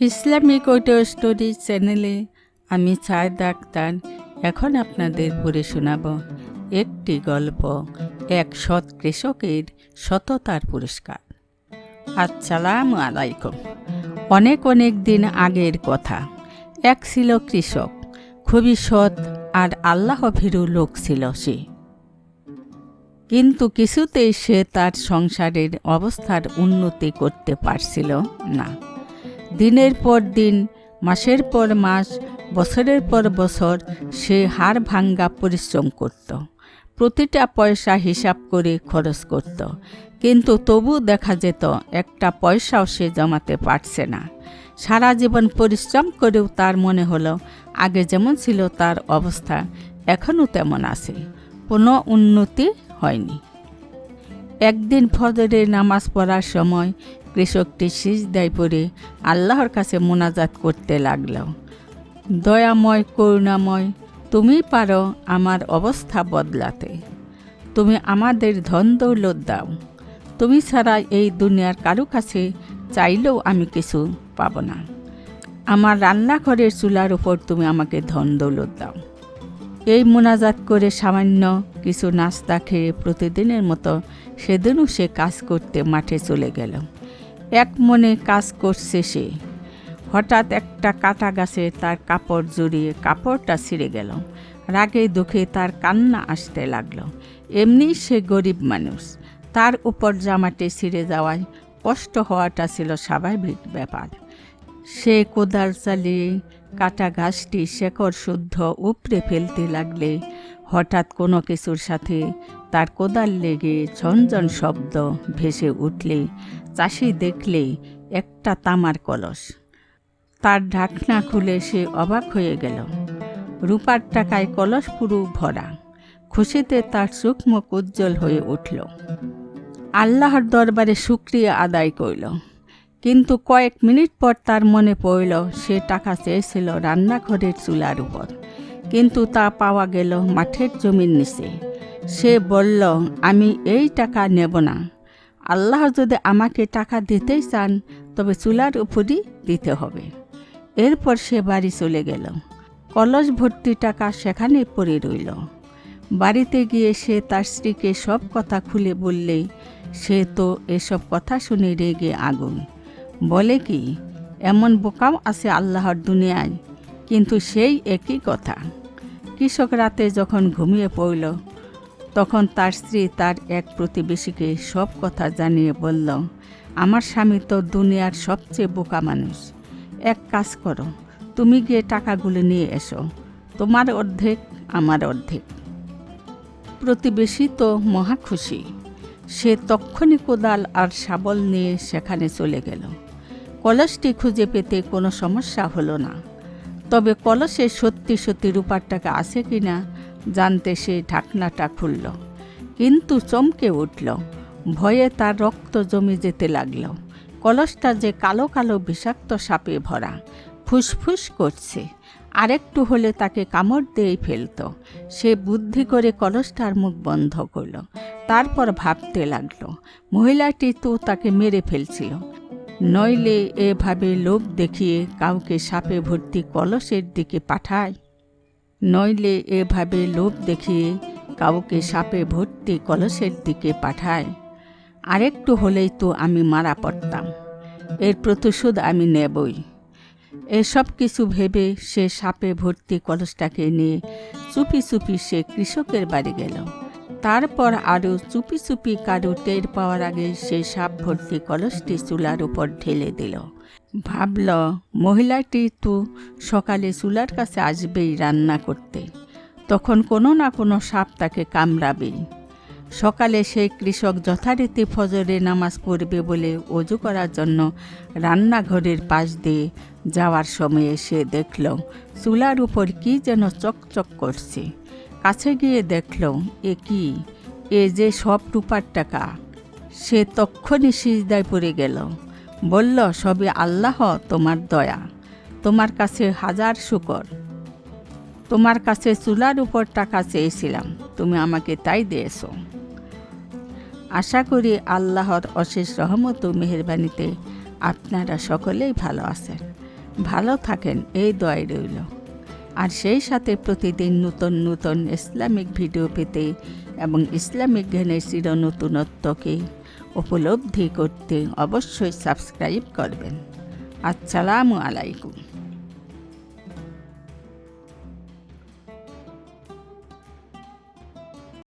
Islamic audio story চ্যানেলে আমি ছায় doctor এখন আপনাদের পড়ে শোনাব একটি গল্প, এক সৎ কৃষকের সততার পুরস্কার। আসসালামু আলাইকুম। অনেক অনেক দিন আগের কথা। এক ছিল কৃষক, খুবই সৎ আর আল্লাহ ভীরু লোক ছিল সে। কিন্তু কিছুতেই সে তার সংসারের অবস্থার উন্নতি করতে পারছিল না। দিনের পর দিন, মাসের পর মাস, বছরের পর বছর সে হাড় ভাঙ্গা পরিশ্রম করত। প্রতিটা পয়সা হিসাব করে খরচ করত। কিন্তু তবু দেখা যেত একটা পয়সাও সে জমাতে পারছে না। সারা জীবন পরিশ্রম করেও তার মনে হলো, আগে যেমন ছিল তার অবস্থা, এখনও তেমন আছে। কোনো উন্নতি হয়নি। একদিন ফজরের নামাজ পড়ার সময় কৃষকটি সিজদায় পড়ে আল্লাহর কাছে মোনাজাত করতে লাগল। দয়াময়, করুণাময়, তুমি পারো আমার অবস্থা বদলাতে। তুমি আমাদের ধন দৌলত দাও। তুমি ছাড়া এই দুনিয়ার কারও কাছে চাইলেও আমি কিছু পাবো না। আমার রান্নাঘরের চুলার উপর তুমি আমাকে ধন দৌলত দাও। এই মোনাজাত করে সামান্য কিছু নাস্তা খেয়ে প্রতিদিনের মতো সেদিনও সে কাজ করতে মাঠে চলে গেল। এক মনে কাজ করছে সে। হঠাৎ একটা কাটা গাছে তার কাপড় জড়িয়ে কাপড়টা ছিঁড়ে গেল। রাগে দুঃখে তার কান্না আসতে লাগল। এমনি সে গরিব মানুষ। তার উপর জামাটি ছিঁড়ে যাওয়ায় কষ্ট হওয়াটা ছিল স্বাভাবিক ব্যাপার। সে কোদাল চালিয়ে কাটা ঘাসটি শেকড় শুদ্ধ উপড়ে ফেলতে লাগলে হঠাৎ কোনো কিছুর সাথে তার কোদাল লেগে ঝনঝন শব্দ ভেসে উঠলে চাষি দেখলে একটা তামার কলস। তার ঢাকনা খুলে সে অবাক হয়ে গেল। রূপার টাকায় কলস পুরু ভরা। খুশিতে তার সুখমুখ উজ্জ্বল হয়ে উঠল। আল্লাহর দরবারে শুক্রিয়া আদায় করল কিন্তু কয়েক মিনিট পর তার মনে পড়ল, সে টাকা চেয়েছিল রান্নাঘরের চুলার উপর। কিন্তু তা পাওয়া গেল মাঠের জমির নিচে। সে বলল, আমি এই টাকা নেব না। আল্লাহ যদি আমাকে টাকা দিতেই চান, তবে চুলার উপরই দিতে হবে। এরপর সে বাড়ি চলে গেল। কলস ভর্তি টাকা সেখানে পড়ে রইল। বাড়িতে গিয়ে সে তার স্ত্রীকে সব কথা খুলে বললে, সে তো এসব কথা শুনে রেগে আগুন। বলে কি, এমন বোকাও আছে আল্লাহর দুনিয়ায়, কিন্তু সেই একই কথা। কৃষক রাতে যখন ঘুমিয়ে পড়ল তখন তার স্ত্রী তার এক প্রতিবেশীকে সব কথা জানিয়ে বলল, আমার স্বামী তো দুনিয়ার সবচেয়ে বোকা মানুষ। এক কাজ করো, তুমি গিয়ে টাকাগুলো নিয়ে এসো। তোমার অর্ধেক, আমার অর্ধেক। প্রতিবেশী তো মহা খুশি। সে তক্ষণি কোদাল আর শাবল নিয়ে সেখানে চলে গেল। কলসটি খুঁজে পেতে কোনো সমস্যা হলো না। তবে কলসে সত্যি সত্যি রূপার টাকা আছে কি না জানতে সে ঢাকনাটা খুলল। কিন্তু চমকে উঠল। ভয়ে তার রক্ত জমে যেতে লাগল। কলসটা যে কালো কালো বিষাক্ত সাপে ভরা। ফুসফুস করছে। আরেকটু হলে তাকে কামড় দিয়েই ফেলত। সে বুদ্ধি করে কলসটার মুখ বন্ধ করল। তারপর ভাবতে লাগল, মহিলাটি তো তাকে মেরে ফেলছিল। নইলে এভাবে লোভ দেখিয়ে কাউকে সাপে ভর্তি কলসের দিকে পাঠায়? নইলে এভাবে লোভ দেখিয়ে কাউকে সাপে ভর্তি কলসের দিকে পাঠায়। আরেকটু হলেই তো আমি মারা পড়তাম। এর প্রতিশোধ আমি নেবই। এসব কিছু ভেবে সে সাপে ভর্তি কলসটাকে নিয়ে চুপি চুপি সে কৃষকের বাড়ি গেল। তারপর আরও চুপি চুপি কারও টের পাওয়ার আগে সে সাপ ভর্তি কলসটি চুলার উপর ঢেলে দিল। ভাবল, মহিলাটি তো সকালে চুলার কাছে আসবেই রান্না করতে। তখন কোনো না কোনো সাপ তাকে কামড়াবেই সকালে সেই কৃষক যথারীতি ফজরে নামাজ পড়বে বলে অজু করার জন্য রান্নাঘরের পাশ দিয়ে যাওয়ার সময়ে সে দেখল, চুলার উপর কি যেন চকচক করছে। কাছে গিয়ে দেখল, এ কি? এ যে সব টুপার টাকা। সে তক্ষণি সিজদায় পড়ে গেল। বলল সবে আল্লাহ তোমার দয়া। তোমার কাছে হাজার শুকর। তোমার কাছে চুলার উপর টাকা চেয়েছিলাম, তুমি আমাকে তাই দিয়েছ। আশা করি আল্লাহর অশেষ রহমত ও মেহরবানিতে আপনারা সকলেই ভালো আছেন। ভালো থাকেন, এই দয় রইল। আর সেই সাথে প্রতিদিন নতুন নতুন ইসলামিক ভিডিও পেতে এবং ইসলামিক জ্ঞানের চির নতুনত্বকে উপলব্ধি করতে অবশ্যই সাবস্ক্রাইব করবেন। আসসালামু আলাইকুম।